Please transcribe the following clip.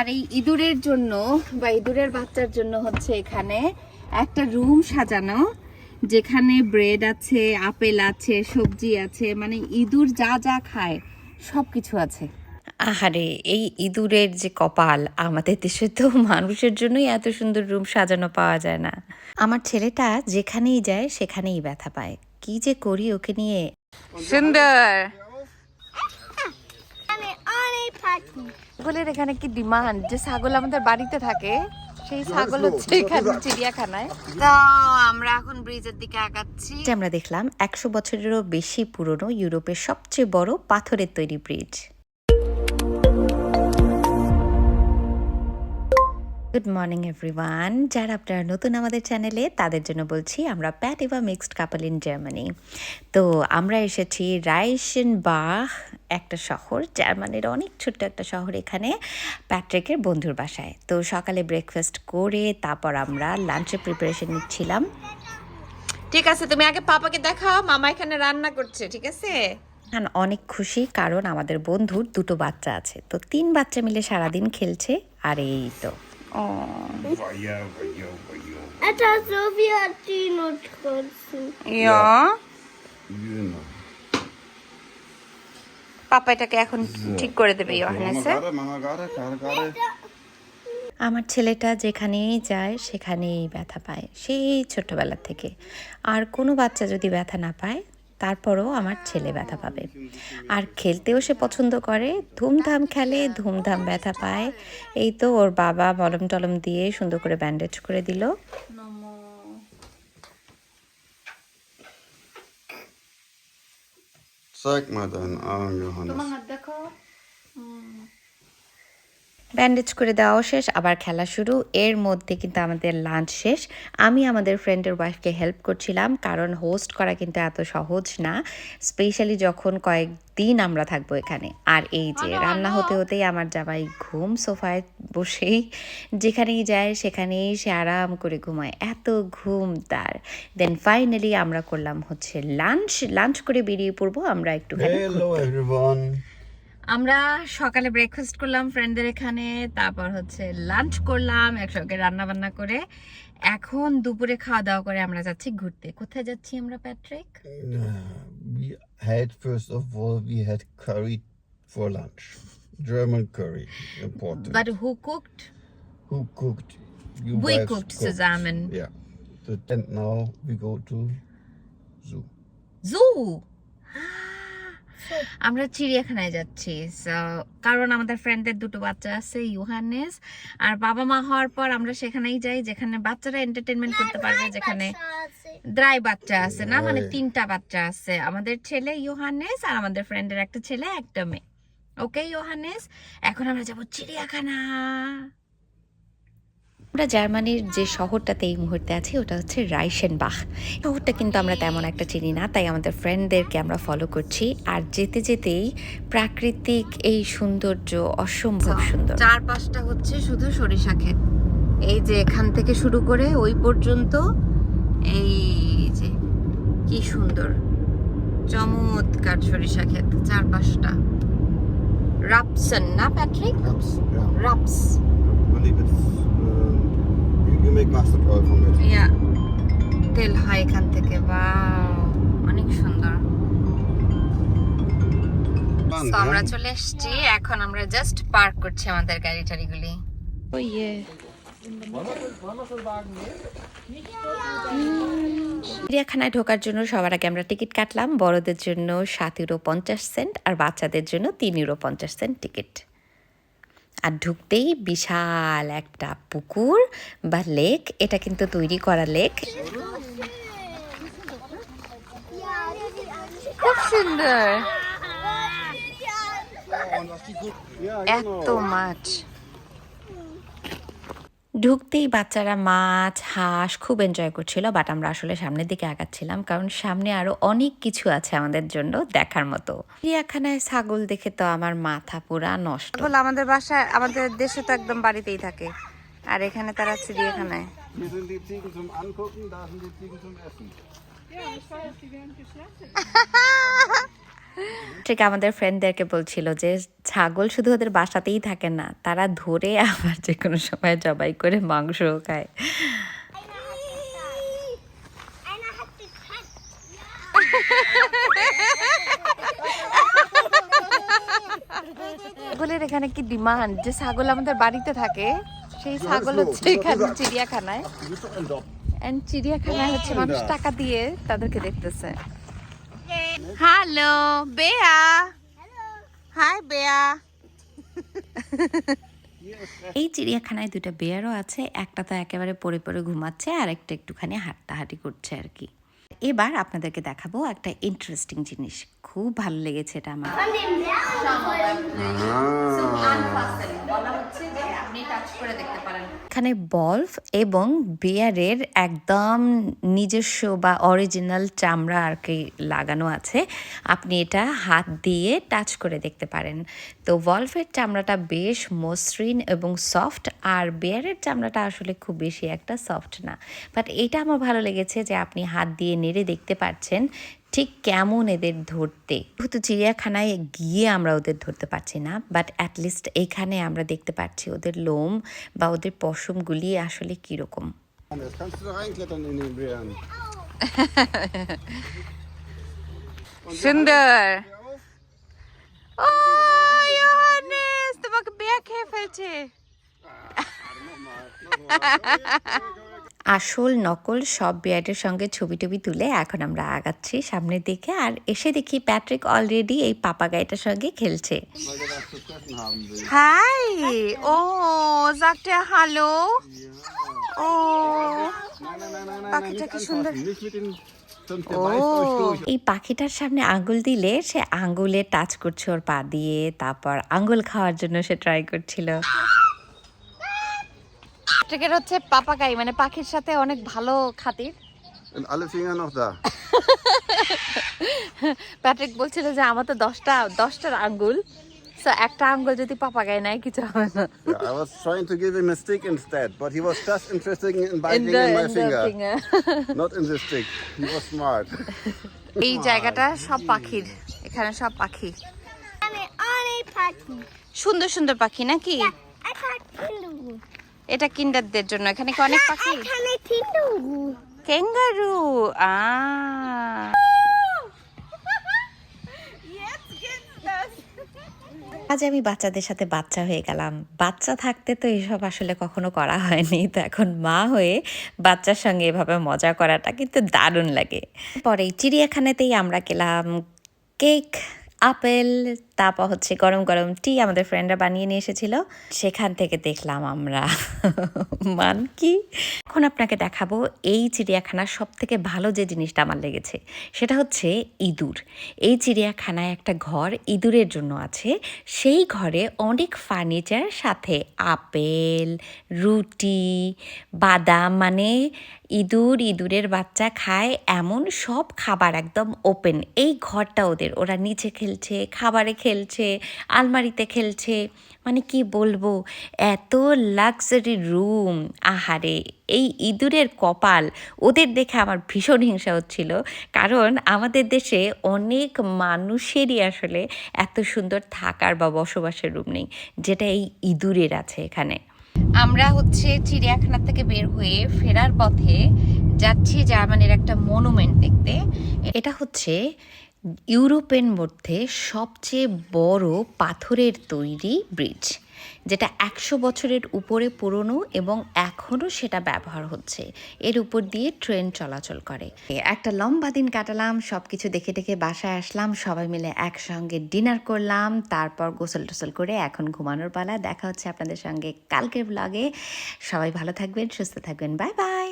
আর এই ইঁদুরের জন্য বা ইঁদুরের বাচ্চার জন্য হচ্ছে এখানে একটা রুম সাজানো যেখানে ব্রেড আছে আপেল আছে সবজি আছে মানে ইঁদুর যা যা খায় সব কিছু আছে। আহারে এই ইঁদুরের যে কপাল আমাদের দেশে তো মানুষের জন্যই এত সুন্দর রুম সাজানো পাওয়া যায় না। আমার ছেলেটা যেখানেই যায় সেখানেই ব্যথা পায়। কি যে করি ওকে নিয়ে। সুন্দর। ছাগলের এখানে কি ডিমান্ড যে ছাগল আমাদের বাড়িতে থাকে সেই ছাগল হচ্ছে এখানে চিড়িয়াখানায়। তো আমরা এখন ব্রিজের দিকে আগাচ্ছি। আমরা দেখলাম একশো বছরেরও বেশি পুরনো ইউরোপের সবচেয়ে বড় পাথরের তৈরি ব্রিজ। গুড মর্নিং এভরিওয়ান যারা আপনারা নতুন আমাদের চ্যানেলে তাদের জন্য বলছি আমরা Pat Eva mixed couple in Germany তো আমরা এসেছি রাইসেন বাহ একটা শহর জার্মানির অনেক ছোট্ট একটা শহর এখানে প্যাট্রিকের বন্ধুর বাসায়। তো সকালে ব্রেকফাস্ট করে তারপর আমরা লাঞ্চের প্রিপারেশন নিচ্ছিলাম। ঠিক আছে তুমি আগে পাপাকে দেখাও মামা এখানে রান্না করছে ঠিক আছে? আর অনেক খুশি কারণ আমাদের বন্ধুর দুটো বাচ্চা আছে। তো তিন বাচ্চা মিলে সারাদিন খেলছে আর এই তো। এটা সোফিয়া টিনো করছি ইয়া Genau. পাপা এটাকে এখন ঠিক করে দেবে ইয়োহানেসে gerade. আমার ছেলেটা যেখানেই যায় সেখানেই ব্যথা পায় সেই ছোট্টবেলা থেকে। আর কোনো বাচ্চা যদি ব্যথা না পায় তারপরও আমার ছেলে ব্যথা পাবে। আর খেলতেও সে পছন্দ করে ধুমধাম খেলে ধুমধাম ব্যথা পায়। এই তো ওর বাবা মলম টলম দিয়ে সুন্দর করে ব্যান্ডেজ করে দিল। Zeig mal deinen Arm, Johannes. Bandage করে দেওয়াও শেষ আবার খেলা শুরু। এর মধ্যে কিন্তু আমাদের লাঞ্চ শেষ। আমি আমাদের ফ্রেন্ডের ওয়াইফকে হেল্প করছিলাম কারণ হোস্ট করা কিন্তু এত সহজ না স্পেশালি যখন কয়েকদিন আমরা থাকব এখানে। আর এই যে রান্না হতে হতেই আমার জামাই ঘুম সোফায় বসেই যেখানেই যায় সেখানেই সে আরাম করে ঘুমায়। এত ঘুম তার দেন ফাইনালি আমরা করলাম হচ্ছে লাঞ্চ লাঞ্চ করে বেরিয়ে পড়ব আমরা একটুখানি. আমরা সকালে ব্রেকফাস্ট করলাম ফ্রেন্ডদের এখানে তারপর হচ্ছে লাঞ্চ করলাম একসঙ্গে রান্না বান্না করে এখন দুপুরে খাওয়া দাওয়া করে আমরা যাচ্ছি ঘুরতে কোথায় যাচ্ছি আমরা Patrick Uh, we had first of all we had curry for lunch. German curry, important. But who cooked Who cooked? You We wives cooked zusammen. Yeah. So, and now we go to zoo. Zoo আমরা চিড়িয়াখানায় যাচ্ছি। কারণ আমাদের ফ্রেন্ডদের দুটো বাচ্চা আছে ইউহানেস। আর বাবা মা হওয়ার পর আমরা সেখানেই যাই যেখানে বাচ্চারা এন্টারটেনমেন্ট করতে পারবে যেখানে দ্রাই বাচ্চা আছে না? মানে তিনটা বাচ্চা আছে। আমাদের ছেলে ইউহানেস আর আমাদের ফ্রেন্ডের একটা ছেলে একটা মেয়ে। ওকে ইউহানেস? এখন আমরা যাব চিড়িয়াখানা। আমরা জার্মানির যে শহরটাতে এই মুহূর্তে আছি ওটা হচ্ছে রাইসেনবাখ শহরটা কিন্তু আমরা তেমন একটা চিনি না তাই আমাদের ফ্রেন্ডদেরকে আমরা ফলো করছি। আর যেতে যেতেই প্রাকৃতিক এই সৌন্দর্য অসম্ভব সুন্দর। চারপাশটা হচ্ছে শুধু সরিষা ক্ষেত। এই যে এখান থেকে শুরু করে ওই পর্যন্ত এই যে কি সুন্দর চমৎকার সরিষা ক্ষেত চারপাশটা। রাপসন না প্যাট্রিক রাপস Make mustard oil from it. তেল হয় এখান থেকে বাও অনেক সুন্দর। তো আমরা চলে এসেছি এখন আমরা জাস্ট পার্ক করছি আমাদের গাড়ি টাড়িগুলি। চিড়িয়াখানায় ঢোকার জন্য সবার আগে আমরা টিকিট কাটলাম বড়দের জন্য সাত ইউরো পঞ্চাশ সেন্ট আর বাচ্চাদের জন্য তিন ইউরো পঞ্চাশ সেন্ট টিকিট। আর ঢুকতেই বিশাল একটা পুকুর বা লেক এটা কিন্তু তৈরি করা লেক। খুব সুন্দর। এত মাছ। ঢুকতেই বাচ্চারা মাছ হাঁস খুব এনজয় করছিল বাট আমরা আসলে সামনের দিকে আগাচ্ছিলাম কারণ সামনে আরও অনেক কিছু আছে আমাদের জন্য দেখার মতো। চিড়িয়াখানায় ছাগল দেখে তো আমার মাথা পুরা নষ্ট। ছাগল আমাদের বাসায় আমাদের দেশে তো একদম বাড়িতেই থাকে আর এখানে তারা চিড়িয়াখানায়। ঠিক আমাদের ফ্রেন্ডদেরকে বলছিল যে ছাগল শুধু ওদের বাসাতেই থাকে না তারা ধরে আবার যে কোনো সময় জবাই করে মাংসও খায়. ছাগলের এখানে কি ডিমান্ড যে ছাগল আমাদের বাড়িতে থাকে সেই ছাগল হচ্ছে এখানে চিড়িয়াখানায়। চিড়িয়াখানায় হচ্ছে মানুষ টাকা দিয়ে তাদেরকে দেখতেছে। হ্যালো বেয়া হাই বেয়া এই চিড়িয়াখানায় দুটো বেয়ারও আছে একটা তো একেবারে পরে পরে ঘুমাচ্ছে আর একটা একটুখানি হাঁটাহাঁটি করছে আর কি। এবার আপনাদেরকে দেখাবো একটা ইন্টারেস্টিং জিনিস। খুব ভালো লেগেছে এটা আমার। এখানে বলফ এবং বিয়ারের একদম নিজস্ব বা অরিজিনাল চামড়া আর কি লাগানো আছে। আপনি এটা হাত দিয়ে টাচ করে দেখতে পারেন। তো ভলফের চামড়াটা বেশ মসৃণ এবং সফট, আর বিয়ারের চামড়াটা আসলে খুব বেশি একটা সফট না। বাট এটা আমার ভালো লেগেছে যে আপনি হাত দিয়ে নেড়ে দেখতে পাচ্ছেন ঠিক কেমন এদের ধরতে? যেহেতু চিড়িয়াখানায় গিয়ে আমরা ওদের ধরতে পারছি না বাট অ্যাটলিস্ট এখানে আমরা দেখতে পাচ্ছি ওদের লোম বা ওদের পশমগুলি আসলে কীরকম. সুন্দর। তোমাকে বেয়া খেয়ে ফেলছে। আসল নকল সব বিয়ারের সঙ্গে ছবি টবি তুলে এখন আমরা আগাচ্ছি সামনের দিকে। আর এসে দেখি প্যাট্রিক অলরেডি এই পাপাগাইটার সঙ্গে খেলছে. হাই! ও hallo ও nicht কি সুন্দর। এই পাখিটার সামনে আঙ্গুল দিলে সে আঙ্গুলে টাচ করছে ওর পা দিয়ে তারপর আঙ্গুল খাওয়ার জন্য সে ট্রাই করছিল। ইলেকট্রিকের হচ্ছে পাপাকাই মানে পাখির সাথে অনেক ভালো খাতির। প্যাট্রিক বলছিল যে আমার তো দশটা দশটার আঙ্গুল। সুন্দর সুন্দর পাখি নাকি? এটা কিন্ডারদের জন্য। এখানে কি অনেক পাখি? Eine Känguru. ক্যাঙ্গারু আ। আজ আমি বাচ্চাদের সাথে বাচ্চা হয়ে গেলাম। বাচ্চা থাকতে তো এসব আসলে কখনো করা হয়নি। তো এখন মা হয়ে বাচ্চার সঙ্গে এভাবে মজা করাটা কিন্তু দারুণ লাগে। পরে চিড়িয়াখানাতেই আমরা গেলাম। কেক আপেল তারপর হচ্ছে গরম গরম টি আমাদের ফ্রেন্ডরা বানিয়ে নিয়ে এসেছিল। সেখান থেকে দেখলাম আমরা। মান কি? এখন আপনাকে দেখাবো এই চিড়িয়াখানার সব থেকে ভালো যে জিনিসটা আমার লেগেছে। সেটা হচ্ছে ইঁদুর। এই চিড়িয়াখানায় একটা ঘর ইঁদুরের জন্য আছে। সেই ঘরে অনেক ফার্নিচার সাথে আপেল, রুটি, বাদাম মানে ইঁদুর ইঁদুরের বাচ্চা খায় এমন সব খাবার একদম ওপেন এই ঘরটা ওদের, ওরা নিচে খেলছে, খাবারে খেলছে, আলমারিতে খেলছে। মানে কি বলব, এত লাক্সারি রুম আহারে, এই ইঁদুরের কপাল ওদের দেখে আমার ভীষণ হিংসা হচ্ছিল। কারণ আমাদের দেশে অনেক মানুষেরই আসলে এত সুন্দর থাকার বা বসবাসের রুম নেই, যেটা এই ইঁদুরের আছে এখানে। আমরা হচ্ছে চিড়িয়াখানা থেকে বের হয়ে ফেরার পথে যাচ্ছি জার্মানির একটা মনুমেন্ট দেখতে। এটা হচ্ছে ইউরোপের মধ্যে সবচেয়ে বড় পাথরের তৈরি ব্রিজ, যেটা একশো বছরের উপরে পুরনো এবং এখনও সেটা ব্যবহার হচ্ছে। এর উপর দিয়ে ট্রেন চলাচল করে। একটা লম্বা দিন কাটালাম সব কিছু দেখে দেখে বাসায় আসলাম, সবাই মিলে একসঙ্গে ডিনার করলাম, তারপর গোসল টোসল করে এখন ঘুমানোর পালা। দেখা হচ্ছে আপনাদের সঙ্গে কালকের ব্লগে সবাই ভালো থাকবেন, সুস্থ থাকবেন। Bye bye!